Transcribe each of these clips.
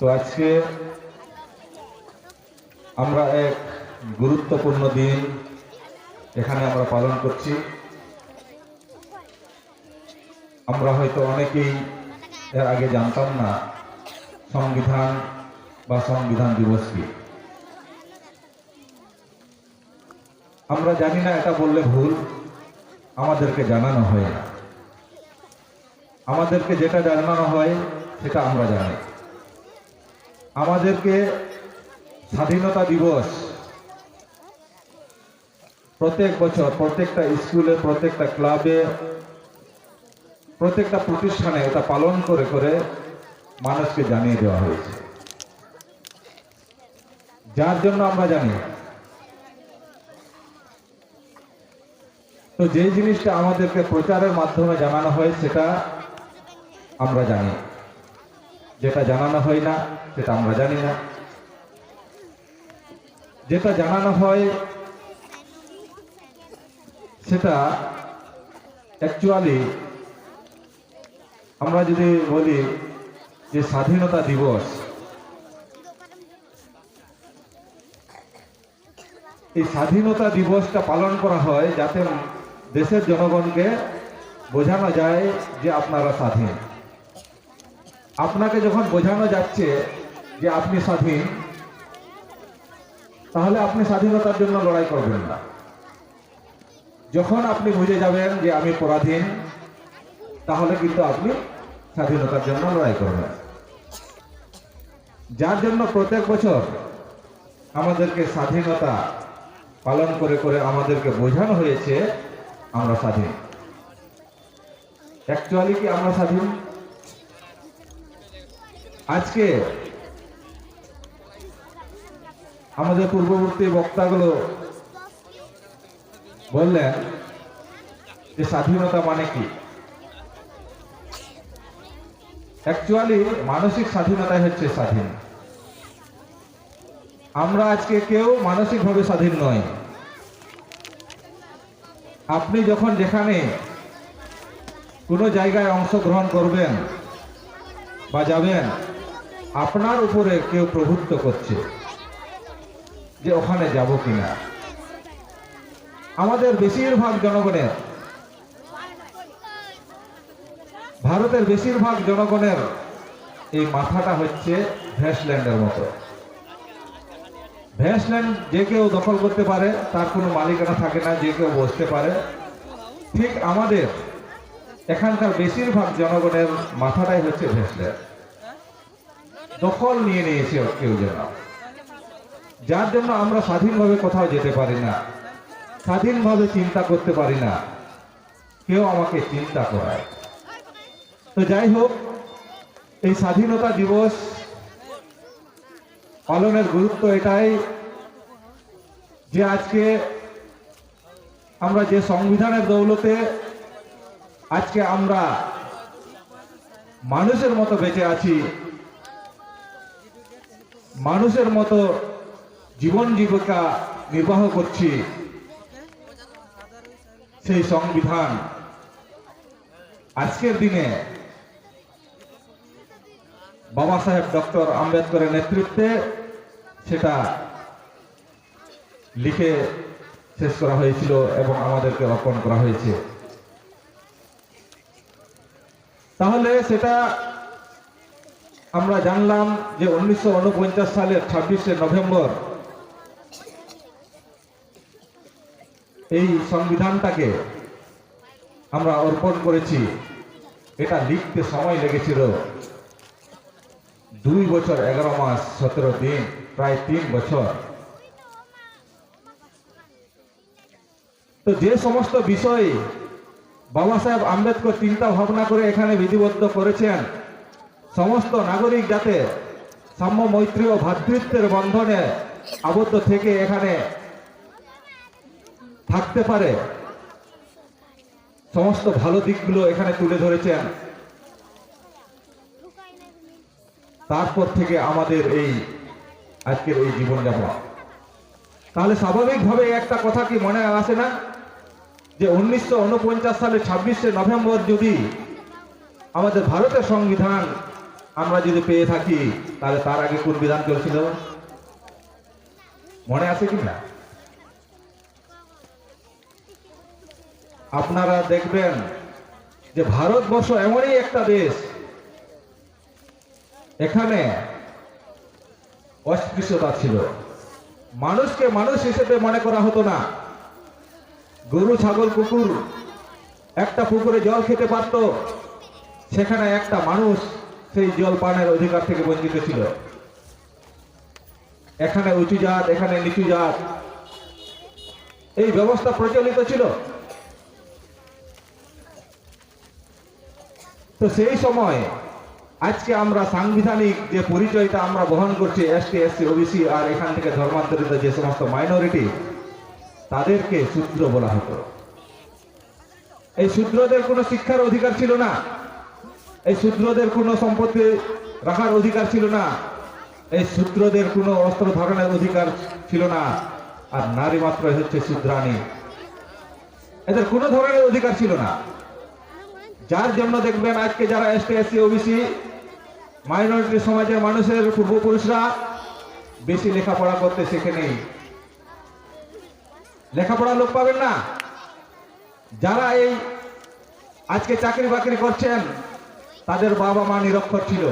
তো আজকে আমরা এক গুরুত্বপূর্ণ দিন এখানে আমরা পালন করছি। আমরা হয়তো অনেকেই এর আগে জানতাম না, সংবিধান বা সংবিধান দিবস কি। আমরা জানি না এটা বললে ভুল, আমাদেরকে জানানো হয় না। আমাদেরকে যেটা জানানো হয়, সেটা আমরা জানি। আমাদেরকে স্বাধীনতা দিবস প্রত্যেক বছর, প্রত্যেকটা স্কুলে, প্রত্যেকটা ক্লাবে, প্রত্যেকটা প্রতিষ্ঠানে এটা পালন করে করে মানুষকে জানিয়ে দেওয়া হয়েছে। যার জন্য আমরা জানি। তো যে জিনিসটা আমাদেরকে প্রচারের মাধ্যমে জানানো হয়, সেটা আমরা জানি। যেটা জানানো হয় না, সেটা আমরা জানি না। যেটা জানানো হয়, সেটা অ্যাকচুয়ালি আমরা যদি বলি যে স্বাধীনতা দিবস, এই স্বাধীনতা দিবসটা পালন করা হয় যাতে দেশের জনগণকে বোঝানো যায় যে আপনারা স্বাধীন। আপনাকে যখন বোঝানো যাচ্ছে যে আপনি স্বাধীন, তাহলে আপনি স্বাধীনতার জন্য লড়াই করবেন না। যখন আপনি বুঝে যাবেন যে আমি পরাধীন, তাহলে কিন্তু আপনি স্বাধীনতার জন্য লড়াই করবেন। যার জন্য প্রত্যেক বছর আমাদেরকে স্বাধীনতা পালন করে করে আমাদেরকে বোঝানো হয়েছে, আমরা স্বাধীন। অ্যাকচুয়ালি কি আমরা স্বাধীন? আজকে আমাদের পূর্ববর্তী বক্তাগুলো বললেন যে স্বাধীনতা মানে কি? অ্যাকচুয়ালি মানসিক স্বাধীনতাই হচ্ছে স্বাধীন। আমরা আজকে কেউ মানসিকভাবে স্বাধীন নয় আপনি যখন যেখানে কোনো জায়গায় অংশগ্রহণ করবেন বা যাবেন আপনার উপরে কেউ প্রভুত্ব করছে যে ওখানে যাব কিনা। আমাদের বেশিরভাগ জনগণের, ভারতের বেশিরভাগ জনগণের এই মাথাটা হচ্ছে ভ্যাসল্যান্ডের মতো। ভ্যাসল্যান্ড যে কেউ দখল করতে পারে, তার কোনো মালিকানা থাকে না, যে কেউ বসতে পারে। ঠিক আমাদের এখানকার বেশিরভাগ জনগণের মাথাটাই হচ্ছে ভ্যাসল্যান্ড। দখল নিয়ে নিয়েছে কেউ যেন যার জন্য আমরা স্বাধীনভাবে কোথাও যেতে পারি না। স্বাধীনভাবে চিন্তা করতে পারি না। কেউ আমাকে চিন্তা করায়। তো যাই হোক, এই স্বাধীনতা দিবস পালনের গুরুত্ব এটাই যে আজকে আমরা যে সংবিধানের দৌলতে আজকে আমরা মানুষের মতো বেঁচে আছি মানুষের মতো জীবন জীবিকা নির্বাহ করছি সেই সংবিধান। আজকের দিনে বাবা সাহেব ডক্টর আম্বেদকরের নেতৃত্বে সেটা লিখে শেষ করা হয়েছিল এবং আমাদেরকে অর্পণ করা হয়েছে। তাহলে সেটা আমরা জানলাম যে উনিশশো ঊনপঞ্চাশ সালের ছাব্বিশে নভেম্বর এই সংবিধানটাকে আমরা অর্পণ করেছি। এটা লিখতে সময় লেগেছিল। দুই বছর এগারো মাস, সতেরো দিন, প্রায় তিন বছর। তো যে সমস্ত বিষয় বাবা সাহেব আম্বেদকর চিন্তা ভাবনা করে এখানে বিধিবদ্ধ করেছেন সমস্ত নাগরিক যাতে সাম্য মৈত্রী ও ভ্রাতৃত্বের বন্ধনে আবদ্ধ থেকে এখানে থাকতে পারে। সমস্ত ভালো দিকগুলো এখানে তুলে ধরেছেন। তারপর থেকে আমাদের এই আজকের এই জীবনযাপন। তাহলে স্বাভাবিকভাবে একটা কথা কি মনে আসে না? যে উনিশশো ঊনপঞ্চাশ সালে ছাব্বিশে নভেম্বর যদি আমাদের ভারতের সংবিধান আমরা যদি পেয়ে থাকি, তাহলে তার আগে কোন বিধান চলছিল মনে আছে কি না? আপনারা দেখবেন যে ভারতবর্ষ এমনই একটা দেশ। এখানে অস্পৃশ্যতা ছিল। মানুষকে মানুষ হিসেবে মনে করা হতো না। গরু, ছাগল, কুকুর, একটা পুকুরে জল খেতে পারত, সেখানে একটা মানুষ সেই জল পানের অধিকার থেকে বঞ্চিত ছিল। এখানে উঁচু জাত, এখানে নিচু জাত। এই ব্যবস্থা প্রচলিত ছিল। তো সেই সময় আজকে আমরা সাংবিধানিক যে পরিচয়টা আমরা বহন করছি, এসটি, এসসি, ওবিসি আর এখান থেকে ধর্মান্তরিত যে সমস্ত মাইনরিটি, তাদেরকে শূদ্র বলা হতো। এই শূদ্রদের কোনো শিক্ষার অধিকার ছিল না। এই শূদ্রদের কোনো সম্পত্তি রাখার অধিকার ছিল না। এই শূদ্রদের কোনো অস্ত্র ধারণের অধিকার ছিল না। আর নারী মাত্র হচ্ছে শূদ্রাণী। এদের কোনো ধরনের অধিকার ছিল না। যার জন্য দেখবেন আজকে যারা এসটি এসসি, ওবিসি, মাইনরিটি সমাজের মানুষের পূর্বপুরুষরা বেশি লেখাপড়া করতে শেখে নেই। লেখাপড়া লোক পাবেন না। যারা এই আজকে চাকরি বাকরি করছেন তাদের বাবা মা নিরক্ষর ছিল।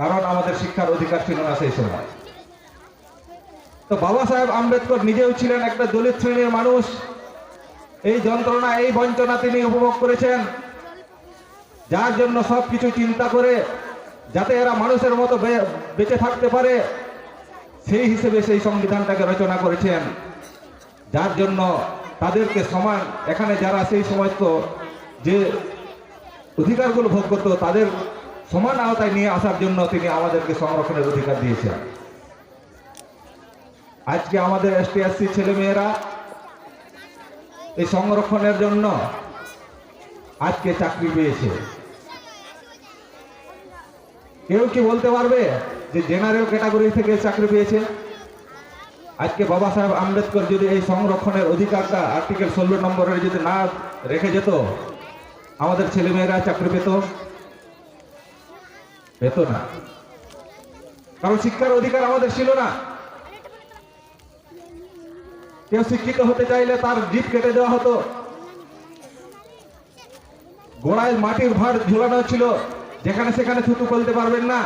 কারণ আমাদের শিক্ষার অধিকার ছিল না সেই সময়। তো বাবা সাহেব আম্বেদকর নিজেও ছিলেন একটা দলিত শ্রেণির মানুষ। এই যন্ত্রণা, এই বঞ্চনা তিনি উপভোগ করেছেন। যার জন্য সব কিছু চিন্তা করে, যাতে এরা মানুষের মতো বেঁচে থাকতে পারে, সেই হিসেবে সেই সংবিধানটাকে রচনা করেছেন। যার জন্য তাদেরকে সমান, এখানে যারা সেই সমস্ত যে অধিকারগুলো ভোগ করতো তাদের সমান আওতায় নিয়ে আসার জন্য তিনি আমাদেরকে সংরক্ষণের অধিকার দিয়েছেন। আজকে আমাদের এসটি এসসি ছেলেমেয়েরা এই সংরক্ষণের জন্য আজকে চাকরি পেয়েছে। কেউ কি বলতে পারবে যে জেনারেল ক্যাটাগরি থেকে চাকরি পেয়েছে? আজকে বাবা সাহেব আম্বেদকর যদি এই সংরক্ষণের অধিকারটা আর্টিকেল ষোলো নম্বরের যদি না রেখে যেত আমাদের ছেলেমেয়েরা চাকরি পেত? পেত না। কারণ শিক্ষার অধিকার আমাদের ছিল না। কেউ শিক্ষিত হতে চাইলে তার জিপ কেটে দেওয়া হতো। গোড়ায় মাটির ভাঁড় ঝোলানো ছিল। যেখানে সেখানে থুতু ফেলতে পারবেন না।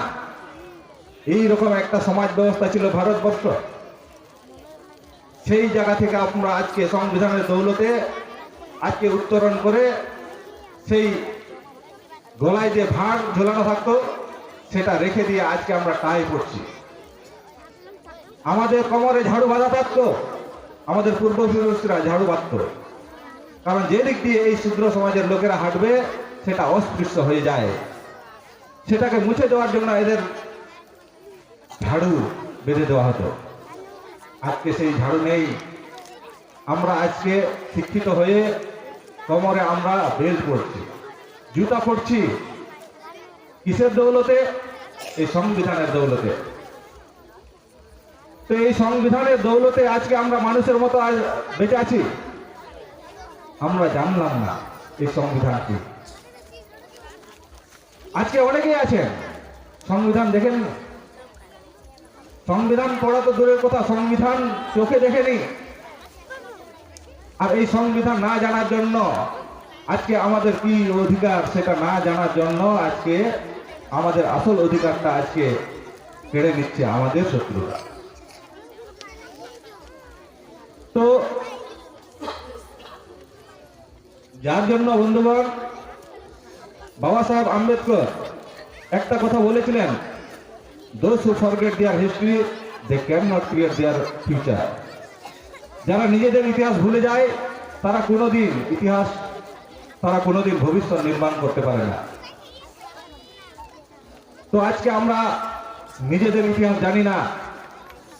এই রকম একটা সমাজ ব্যবস্থা ছিল ভারতবর্ষ। সেই জায়গা থেকে আমরা আজকে সংবিধানের দৌলতে আজকে উত্তরণ করে সেই গলায় যে ভাঁড় ঝোলানো থাকতো, সেটা রেখে দিয়ে আজকে আমরা টাই পড়ছি। আমাদের কোমরে ঝাড়ু বাঁধা থাকতো, আমাদের পূর্বপুরুষরা ঝাড়ু বাঁধত। কারণ যে দিক দিয়ে এই শূদ্র সমাজের লোকেরা হাঁটবে, সেটা অস্পৃশ্য হয়ে যায়। সেটাকে মুছে দেওয়ার জন্য এদের ঝাড়ু বেঁধে দেওয়া হতো। আজকে সেই ঝাড়ু নেই। আমরা আজকে শিক্ষিত হয়ে কোমরে আমরা বেল্ট পড়ছি জুতা পড়ছি কিসের দৌলতে? এই সংবিধানের দৌলতে। তো এই সংবিধানের দৌলতে আজকে আমরা মানুষের মতো আজ বেঁচে আছি? আমরা জানলাম না এই সংবিধান কি। আজকে অনেকেই আছেন। সংবিধান দেখেন সংবিধান পড়া তো দূরের কথা, সংবিধান চোখে দেখেনি। আর এই সংবিধান না জানার জন্য আজকে আমাদের কি অধিকার সেটা না জানার জন্য আজকে আমাদের আসল অধিকারটা আজকে কেড়ে নিচ্ছে আমাদের শত্রুরা। তো যার জন্য বন্ধুগণ, বাবা সাহেব আম্বেদকর একটা কথা বলেছিলেন who forget their history they can not create their future যারা নিজেদের ইতিহাস ভুলে যায়, তারা কোনোদিন ইতিহাস, তারা কোনোদিন ভবিষ্যৎ নির্মাণ করতে পারে না। তো আজকে আমরা নিজেদের ইতিহাস জানি না।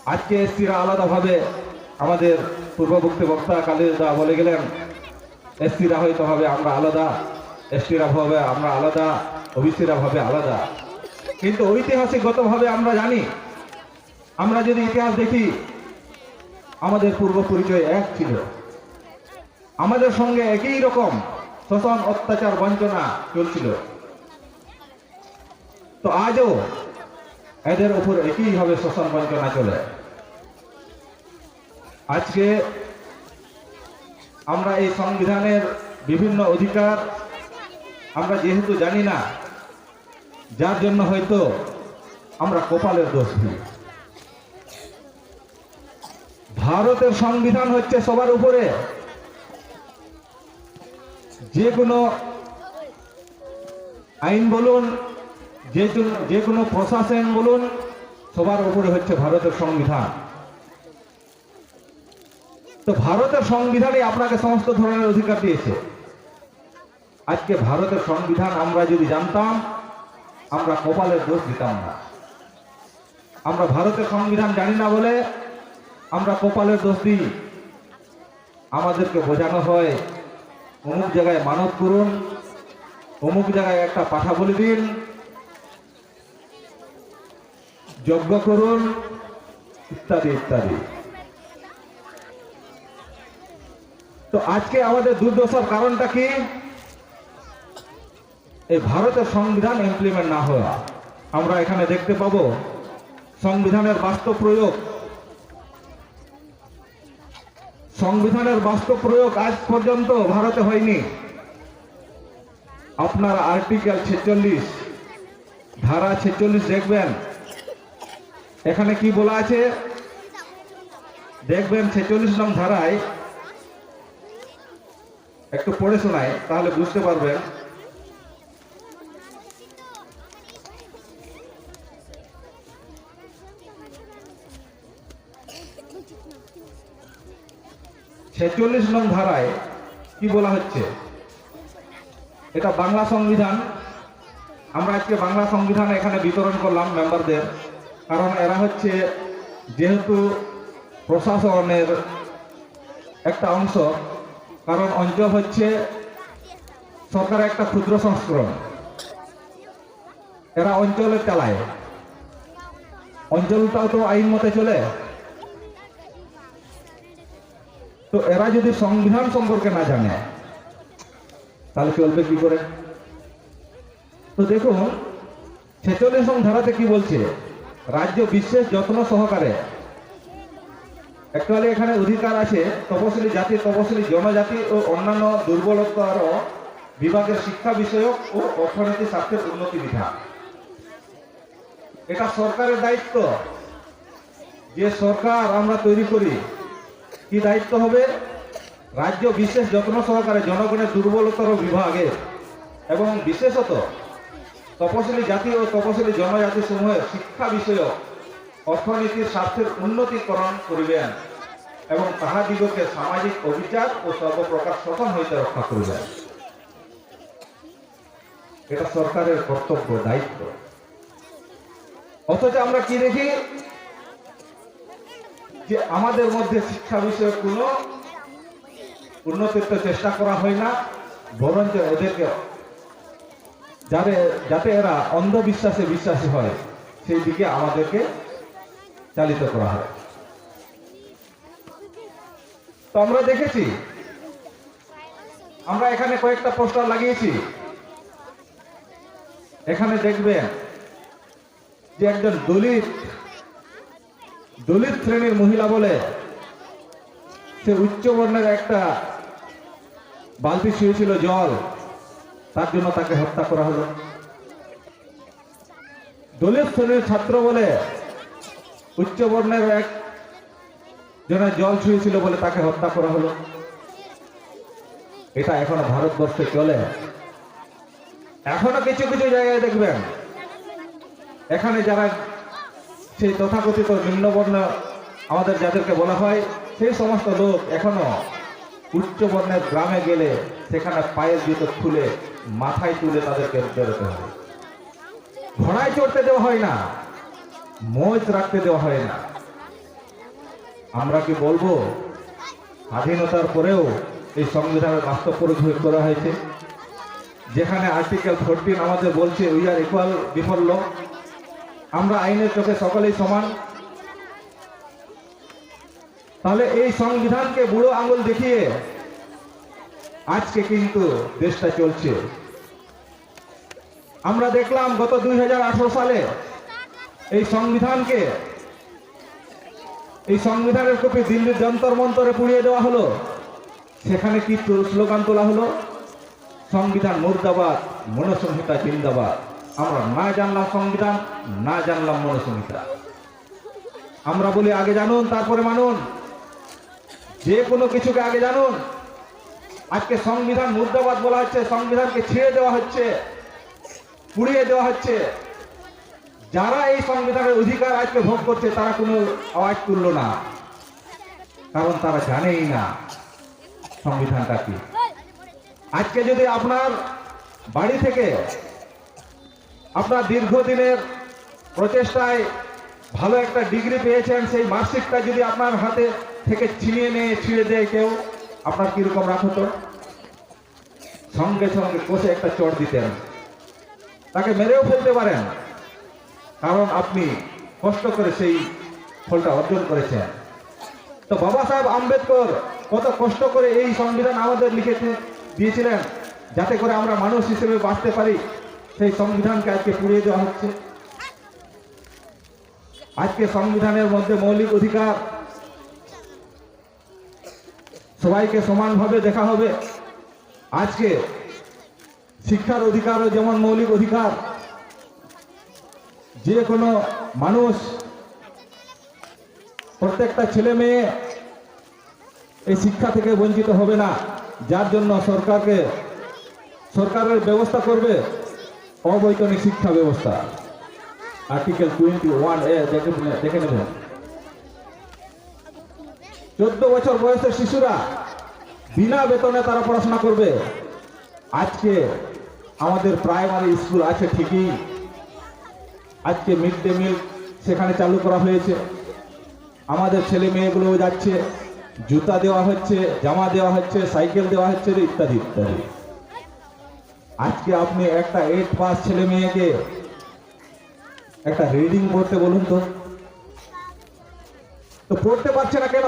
আজকে এসসিরা আলাদাভাবে আমাদের পূর্ববর্তী বক্তা কালিদা বলে গেলেন, এসসিরা হয়তো হবে আমরা আলাদা এসটিরা হবে আমরা আলাদা, ওবিসিরা হবে আলাদা। কিন্তু ঐতিহাসিকগতভাবে আমরা জানি, আমরা যদি ইতিহাস দেখি আমাদের পূর্ব পরিচয় এক ছিল। আমাদের সঙ্গে একই রকম শোষণ অত্যাচার বঞ্চনা চলছিল। তো আজও এদের উপর একইভাবে শোষণ বঞ্চনা চলে। আজকে আমরা এই সংবিধানের বিভিন্ন অধিকার আমরা যেহেতু জানি না, যার জন্য হয়তো আমরা কপালের দোষ দিই। ভারতের সংবিধান হচ্ছে সবার উপরে। যে কোনো আইন বলুন যে যে কোনো প্রশাসন বলুন, সবার উপরে হচ্ছে ভারতের সংবিধান। তো ভারতের সংবিধানই আপনাকে সমস্ত ধরনের অধিকার দিয়েছে। আজকে ভারতের সংবিধান আমরা যদি জানতাম, আমরা কপালের দোষ দিতাম না। আমরা ভারতের সংবিধান জানি না বলে আমরা কপালের দোষ দিই। আমাদেরকে বোঝানো হয়, অমুক জায়গায় মানত করুন, অমুক জায়গায় একটা পাঠা বলে দিন, যজ্ঞ করুন, ইত্যাদি ইত্যাদি। তো আজকে আমাদের দুর্দশার কারণটা কি? এই ভারতের সংবিধান ইমপ্লিমেন্ট না হওয়া। আমরা এখানে দেখতে পাবো, সংবিধানের বাস্তব প্রয়োগ সংবিধানের বাস্তব প্রয়োগ আজ পর্যন্ত ভারতে হয়নি। আপনার আর্টিকেল ছেচল্লিশ, ধারা ছেচল্লিশ দেখবেন। এখানে কি বলা আছে? দেখবেন ছেচল্লিশ নং ধারায়, একটু পড়ে শোনায়, তাহলে বুঝতে পারবেন। ছেচল্লিশ নং ধারায় কি বলা হচ্ছে? এটা বাংলা সংবিধান। আমরা আজকে বাংলা সংবিধান এখানে বিতরণ করলাম মেম্বারদের। কারণ এরা হচ্ছে যেহেতু প্রশাসনের একটা অংশ, কারণ অঞ্চল হচ্ছে সরকারের একটা ক্ষুদ্র সংস্করণ। এরা অঞ্চলে চালায় অঞ্চলটাও তো আইন মতে চলে। তো এরা যদি সংবিধান সম্পর্কে না জানে, তাহলে চলবে কি করে? তো দেখুন, ছেচল্লিশ ধারাতে কি বলছে? রাজ্য বিশেষ যত্ন সহকারে অ্যাকচুয়ালি এখানে অধিকার আছে, তপশিলি জাতি, তপশিলি জনজাতি ও অন্যান্য দুর্বলতার বিভাগের শিক্ষা বিষয়ক ও অর্থনীতি স্বার্থের উন্নতি বিধান। এটা সরকারের দায়িত্ব। যে সরকার আমরা তৈরি করি কি দায়িত্ব হবে? রাজ্য বিশেষ যত্ন সহকারে জনগণের দুর্বলতর বিভাগে এবং বিশেষত তপশিলি জাতি ও তপশিলি জনজাতি সমূহের শিক্ষা বিষয়ক অর্থনীতির স্বার্থের উন্নতিকরণ করিবেন এবং তাহাদিগকে সামাজিক অবিচার ও সর্বপ্রকার শোষণ হইতে রক্ষা করিবেন। এটা সরকারের কর্তব্য, দায়িত্ব। অথচ আমরা কি দেখি? যে আমাদের মধ্যে শিক্ষা বিষয়ে কোনো উন্নতির তো চেষ্টা করা হয় না, বরঞ্চ এদেরকে যাতে যাতে এরা অন্ধবিশ্বাসে বিশ্বাসী হয়, সেই দিকে আমাদেরকে চালিত করা হয়। তো আমরা দেখেছি, আমরা এখানে কয়েকটা পোস্টার লাগিয়েছি। এখানে দেখবেন যে একজন দলিত দলিত শ্রেণির মহিলা বলে সে উচ্চ বর্ণের একটা বালতি শুয়েছিল জল, তার জন্য তাকে হত্যা করা হলো। দলিত শ্রেণির ছাত্র বলে উচ্চ বর্ণের এক জনের জল ছুঁয়েছিল বলে তাকে হত্যা করা হলো। এটা এখনও ভারতবর্ষে চলে। এখনও কিছু কিছু জায়গায় দেখবেন, এখানে যারা সেই তথাকথিত নিম্নবর্ণ আমাদের যাদেরকে বলা হয়, সেই সমস্ত লোক এখনও উচ্চ বর্ণের গ্রামে গেলে সেখানে পায়ের জুতো খুলে মাথায় তুলে তাদেরকে বেরোতে হয় ঘোড়ায় চড়তে দেওয়া হয় না, মোজ রাখতে দেওয়া হয় না। আমরা কি বলব, স্বাধীনতার পরেও এই সংবিধানের বাস্তব প্রয়োগ করা হয়েছে। যেখানে আর্টিকেল ফোরটিন আমাদের বলছে উই আর ইকুয়াল বিফোর আমরা আইনের চোখে সকলেই সমান। তাহলে এই সংবিধানকে বুড়ো আঙুল দেখিয়ে আজকে কিন্তু দেশটা চলছে। আমরা দেখলাম গত দুই হাজার আঠারো সালে এই সংবিধানকে, এই সংবিধানের কপি দিল্লির যন্তর মন্তরে পুড়িয়ে দেওয়া হলো। সেখানে কি স্লোগান তোলা হলো? সংবিধান মুর্দাবাদ, মনসংহিতা জিন্দাবাদ। আমরা না জানলাম সংবিধান, না জানলাম মনসংহিতা। আমরা বলি আগে জানুন, তারপরে মানুন। যে কোনো কিছুকে আগে জানুন। আজকে সংবিধান মুর্দাবাদ বলা হচ্ছে, সংবিধানকে ছেড়ে দেওয়া হচ্ছে, পুড়িয়ে দেওয়া হচ্ছে। যারা এই সংবিধানের অধিকার আজকে ভোগ করছে, তারা কোনো আওয়াজ তুলল না। কারণ তারা জানেই না সংবিধানটা কি। আজকে যদি আপনার বাড়ি থেকে আপনার দীর্ঘদিনের প্রচেষ্টায় ভালো একটা ডিগ্রি পেয়েছেন, সেই মার্কশিটটা যদি আপনার হাতে থেকে ছিনিয়ে নিয়ে ছিঁড়ে দেয় কেউ, আপনার কীরকম রাখ হতো? সঙ্গে সঙ্গে কষে একটা চট দিতেন। তাকে মেরেও ফেলতে পারেন, কারণ আপনি কষ্ট করে সেই ফলটা অর্জন করেছেন। তো বাবা সাহেব আম্বেদকর কত কষ্ট করে এই সংবিধান আমাদের লিখে দিয়েছিলেন, যাতে করে আমরা মানুষ হিসেবে বাঁচতে পারি। সেই সংবিধানকে আজকে পুড়িয়ে দেওয়া হচ্ছে। আজকে সংবিধানের মধ্যে মৌলিক অধিকার সবাইকে সমানভাবে দেখা হবে। আজকে শিক্ষার অধিকারও যেমন মৌলিক অধিকার, যে কোনো মানুষ, প্রত্যেকটা ছেলে মেয়ে এই শিক্ষা থেকে বঞ্চিত হবে না। যার জন্য সরকারকে, সরকারের ব্যবস্থা করবে। অবৈতনিক শিক্ষা ব্যবস্থা। আর্টিকেল টোয়েন্টি ওয়ান এ দেখে দেখে নেবেন। চোদ্দ বছর বয়সের শিশুরা বিনা বেতনে তারা পড়াশোনা করবে। আজকে আমাদের প্রাইমারি স্কুল আছে ঠিকই। আজকে মিড ডে মিল সেখানে চালু করা হয়েছে। আমাদের ছেলে মেয়েগুলো যাচ্ছে। জুতা দেওয়া হচ্ছে, জামা দেওয়া হচ্ছে, সাইকেল দেওয়া হচ্ছে, ইত্যাদি ইত্যাদি। আজকে আপনি একটা এইট পাস ছেলে মেয়েকে একটা রিডিং পড়তে বলুন তো। তো পড়তে পারছে না কেন?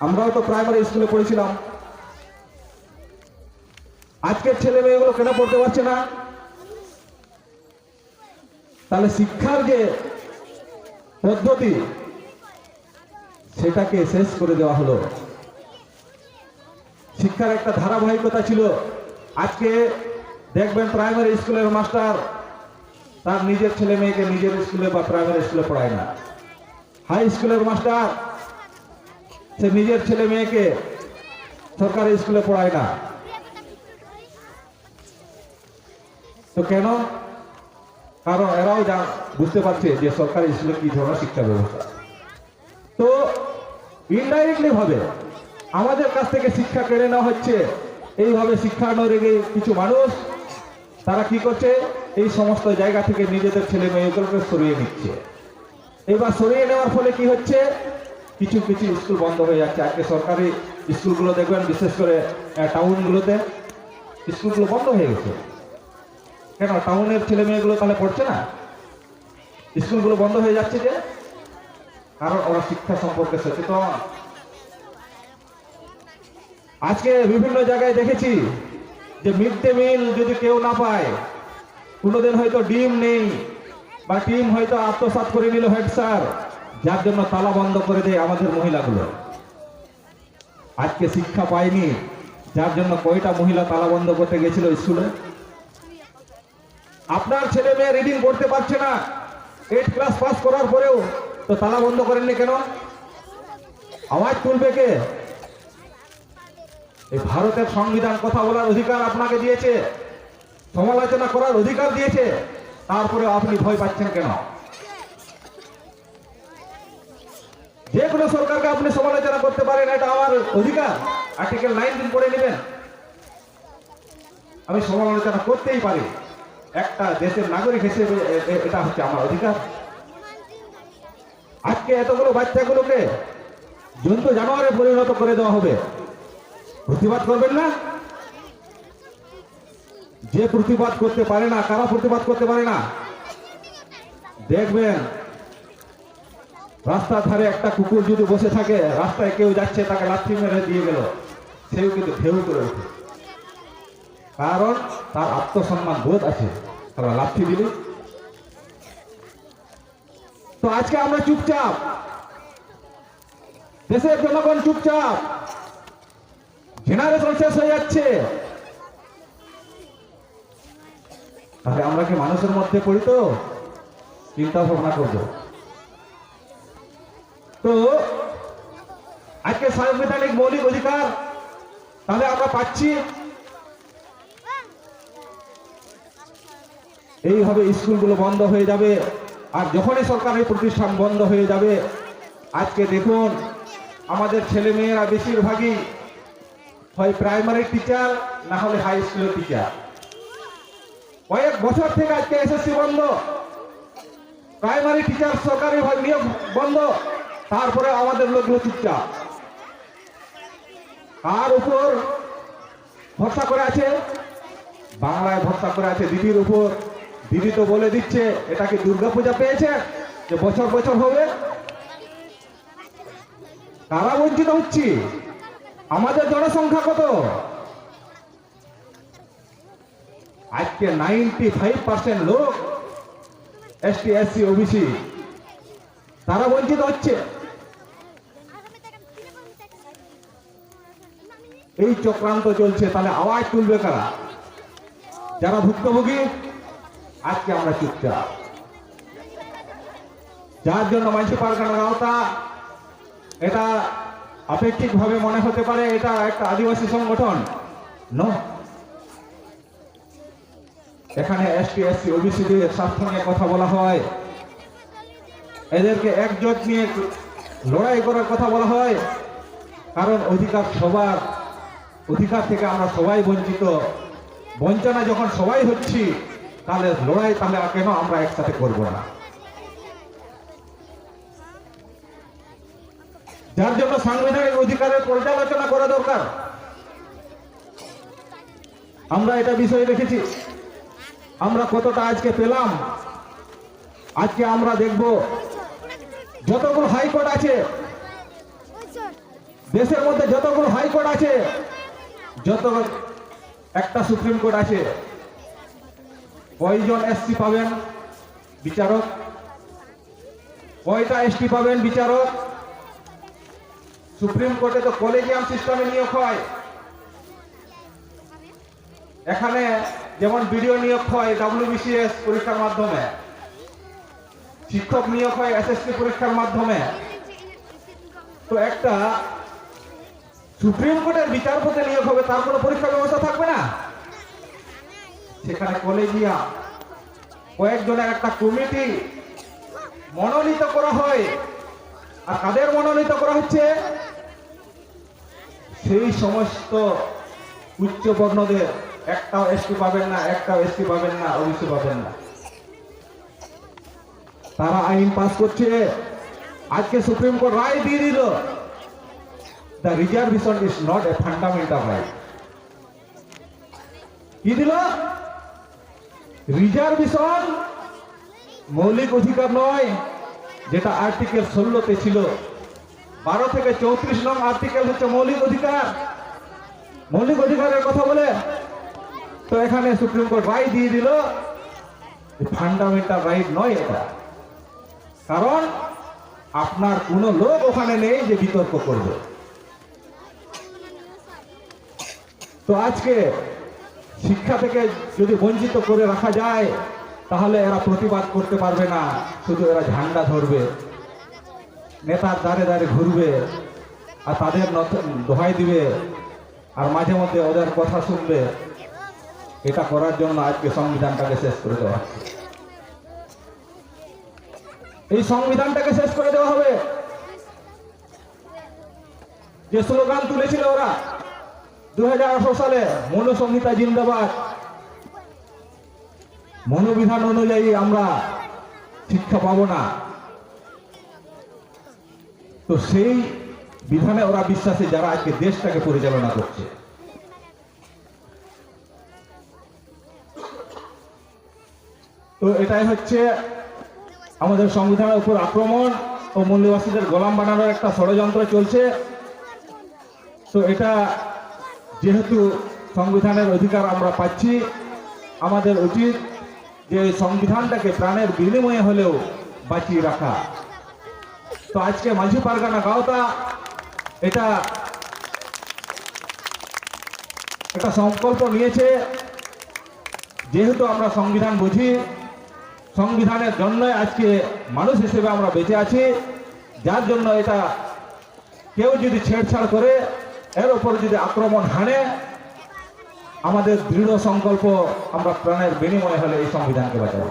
আমরাও তো প্রাইমারি স্কুলে পড়েছিলাম। আজকের ছেলে মেয়েগুলো কেন পড়তে পারছে না? তাহলে শিক্ষার যে পদ্ধতি, সেটাকে শেষ করে দেওয়া হলো। শিক্ষার একটা ধারাবাহিকতা ছিল। আজকে দেখবেন প্রাইমারি স্কুলের মাস্টার তার নিজের ছেলে মেয়েকে নিজের স্কুলে বা প্রাইমারি স্কুলে পড়ায় না। হাই স্কুলের মাস্টার সে নিজের ছেলে মেয়েকে সরকারি স্কুলে পড়ায় না। তো কেন? কারণ এরাও যা বুঝতে পারছে যে সরকারি স্কুলে কি ধরনের শিক্ষা ব্যবস্থা। তো ইনডাইরেক্টলি ভাবে আমাদের কাছ থেকে শিক্ষা কেড়ে নেওয়া হচ্ছে এইভাবে শিক্ষা ন রেগে কিছু মানুষ, তারা কি করছে? এই সমস্ত জায়গা থেকে নিজেদের ছেলে মেয়েগুলোকে সরিয়ে নিচ্ছে। এবার সরিয়ে নেওয়ার ফলে কি হচ্ছে? কিছু কিছু স্কুল বন্ধ হয়ে যাচ্ছে। আজকে সরকারি স্কুলগুলো দেখবেন, বিশেষ করে টাউনগুলোতে স্কুলগুলো বন্ধ হয়ে গেছে। কেন? টাউনের ছেলে মেয়েগুলো তাহলে পড়ছে না? স্কুলগুলো বন্ধ হয়ে যাচ্ছে যে? কারণ ওরা শিক্ষা সম্পর্কে সচেতন। আজকে বিভিন্ন জায়গায় দেখেছি যে মিড ডে মিল যদি কেউ না পায়, কোনোদিন হয়তো ডিম নেই বা ডিম হয়তো আত্মসাৎ করে নিল হেড স্যার, যার জন্য তালা বন্ধ করে দেয় আমাদের মহিলাগুলো। আজকে শিক্ষা পায়নি, যার জন্য কয়টা মহিলা তালা বন্ধ করতে গেছিল স্কুলে? আপনার ছেলে মেয়ে রিডিং করতে পারছে না এইট ক্লাস পাস করার পরেও তো তালা বন্ধ করেননি কেন? আওয়াজ তুলবে কে? এই ভারতের সংবিধান কথা বলার অধিকার আপনাকে দিয়েছে, সমালোচনা করার অধিকার দিয়েছে, তারপরে আপনি ভয় পাচ্ছেন কেন? যে কোনো সরকারকে আপনি সমালোচনা করতে পারেন, এটা আমার অধিকার। আর্টিকেল নাইনটিন পড়ে নেবেন। আমি সমালোচনা করতেই পারি। একটা দেশের নাগরিক হিসেবে এটা হচ্ছে আমার অধিকার। আজকে এতগুলো বাচ্চাগুলোকে জন্তু জানোয়ারে পরিণত করে দেওয়া হবে। প্রতিবাদ করবেন না? যে প্রতিবাদ করতে পারে না, কারা প্রতিবাদ করতে পারে না? দেখবেন, রাস্তার ধারে একটা কুকুর যদি বসে থাকে, রাস্তায় কেউ যাচ্ছে, তাকে লাথি মেরে দিয়ে গেল। সেও কিন্তু ঢেউ করে ওঠে। কারণ তার আত্মসম্মান বোধ আছে। তারা লাথি দিল। তো আজকে আমরা চুপচাপ, দেশের জনগণ চুপচাপ। জেনারেশন শেষ হয়ে যাচ্ছে। তাহলে আমরা কি মানুষের মধ্যে পড়ি তো? চিন্তা ভাবনা করব। তো, আজকে সাংবিধানিক মৌলিক অধিকার, তাহলে আমরা পাচ্ছি। এইভাবে স্কুলগুলো বন্ধ হয়ে যাবে, আর যখনই সরকারি প্রতিষ্ঠান বন্ধ হয়ে যাবে, আজকে দেখুন, আমাদের ছেলে মেয়েরা বেশিরভাগই হয় প্রাইমারি টিচার না হলে হাই স্কুলের টিচার কয়েক বছর থেকে আজকে এসএসসি বন্ধ। প্রাইমারি টিচার সরকারি ভাবে নিয়োগ বন্ধ, তারপরে আমাদের লোকগুলো চুপচাপ। কার উপর ভরসা করে আছে? বাংলায় ভরসা করে আছে দিদির উপর। দিদি তো বলে দিচ্ছে, এটা কি দুর্গাপূজা পেয়েছে? যে বছর বছর হবে? কারা বঞ্চিত হচ্ছি? আমাদের জনসংখ্যা কত? আজকে নাইনটি ফাইভ পার্সেন্ট লোক এসটি, এসসি, ওবিসি। তারা বঞ্চিত হচ্ছে। এই চক্রান্ত চলছে, তাহলে আওয়াজ তুলবে কারা? যারা ভুক্তভোগী, আজকে আমরা চুপচাপ। যার জন্য মানসি পারগানার আওতা, এটা আপেক্ষিকভাবে মনে হতে পারে এটা একটা আদিবাসী সংগঠন। ন এখানে এসটি এসসি ওবিসিদের স্বার্থ নিয়ে কথা বলা হয়। এদেরকে একজোট নিয়ে লড়াই করার কথা বলা হয়। কারণ অধিকার সবার। অধিকার থেকে আমরা সবাই বঞ্চিত। বঞ্চনা যখন সবাই হচ্ছি, তাহলে লড়াই তাহলে কেন আমরা একসাথে করব না? যার জন্য সাংবিধানিক অধিকারের পর্যালোচনা করা দরকার। আমরা এটা বিষয়ে রেখেছি আমরা কতটা আজকে পেলাম। আজকে আমরা দেখব যতগুলো হাইকোর্ট আছে, দেশের মধ্যে যতগুলো হাইকোর্ট আছে, যত একটা সুপ্রিম কোর্ট আছে, কয়জন এসসি পাবেন বিচারক? কয়টা এসটি পাবেন বিচারক? সুপ্রিম কোর্টে তো কলেজিয়াম সিস্টেমে নিয়োগ হয়। এখানে যেমন বিডিও নিয়োগ হয় ডাব্লিউবিসিএস পরীক্ষার মাধ্যমে, শিক্ষক নিয়োগ হয় এসএসসি পরীক্ষার মাধ্যমে। তো একটা সুপ্রিম কোর্টের বিচারপতি নিয়োগ হবে, তার কোনো পরীক্ষা ব্যবস্থা থাকবে না? সেখানে কলেজিয়া কয়েকজনের একটা কমিটি মনোনীত করা হয়। আর কাদের মনোনীত করা হচ্ছে? সেই সমস্ত উচ্চ বর্ণদের একটাও এসটি পাবেন না, একটাও এসটি পাবেন না ওবিসি পাবেন না। তারা আইন পাস করছে। আজকে সুপ্রিম কোর্ট রায় দিয়ে দিল। The reservation is not a fundamental right কি দিল? রিজার্ভেশন মৌলিক অধিকার নয়, যেটা আর্টিকেল ষোলোতে ছিল। বারো থেকে চৌত্রিশ নং আর্টিকেল হচ্ছে মৌলিক অধিকার। মৌলিক অধিকারের কথা বলে। তো এখানে সুপ্রিম কোর্ট রায় দিয়ে দিল ফান্ডামেন্টাল রাইট নয় এটা। কারণ আপনার কোনো লোক ওখানে নেই যে বিতর্ক করবে। তো আজকে শিক্ষা থেকে যদি বঞ্চিত করে রাখা যায়, তাহলে এরা প্রতিবাদ করতে পারবে না। শুধু এরা ঝান্ডা ধরবে। নেতার দ্বারে দ্বারে ঘুরবে আর তাদের দোহাই দিবে আর মাঝে মধ্যে ওদের কথা শুনবে। এটা করার জন্য আজকে সংবিধানটাকে শেষ করে দেওয়া। এই সংবিধানটাকে শেষ করে দেওয়া হবে। যে স্লোগান তুলেছিল ওরা দু হাজার আঠারো সালে মনুসংহিতা জিন্দাবাদ। মনোবিধান অনুযায়ী আমরা শিক্ষা পাবো না। তো সেই বিধানে ওরা বিশ্বাসী যারা আজকে দেশটাকে পরিচালনা করছে। তো এটাই হচ্ছে আমাদের সংবিধানের উপর আক্রমণ ও মূল্যবাসীদের গোলাম বানানোর একটা ষড়যন্ত্র চলছে। তো এটা যেহেতু সংবিধানের অধিকার আমরা পাচ্ছি, আমাদের উচিত যে সংবিধানটাকে প্রাণের বিনিময়ে হলেও বাঁচিয়ে রাখা। তো আজকে মাঝি পারগানা গাওতা, এটা একটা সংকল্প নিয়েছে। যেহেতু আমরা সংবিধান বুঝি, সংবিধানের জন্য আজকে মানুষ হিসেবে আমরা বেঁচে আছি। যার জন্য এটা কেউ যদি ছেড়ছাড় করে, এর ওপর যদি আক্রমণ হানে, আমাদের দৃঢ় সংকল্প আমরা প্রাণের বিনিময়ে হলে এই সংবিধানকে বাঁচাবো।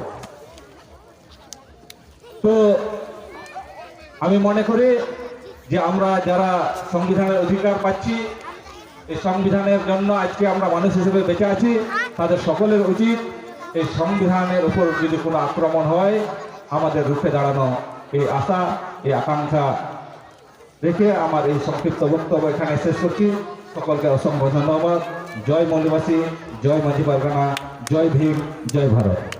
তো আমি মনে করি যে আমরা যারা সংবিধানের অধিকার পাচ্ছি, এই সংবিধানের জন্য আজকে আমরা মানুষ হিসেবে বেঁচে আছি, তাদের সকলের উচিত এই সংবিধানের উপর যদি কোনো আক্রমণ হয়, আমাদের রুখে দাঁড়ানো এই আশা, এই আকাঙ্ক্ষা রেখে আমার এই সংক্ষিপ্ত বক্তব্য এখানে শেষ করছি। সকলকে অসংখ্য ধন্যবাদ। জয় মৌলিবাসী জয় মাঝি পারগানা জয় ভীম, জয় ভারত।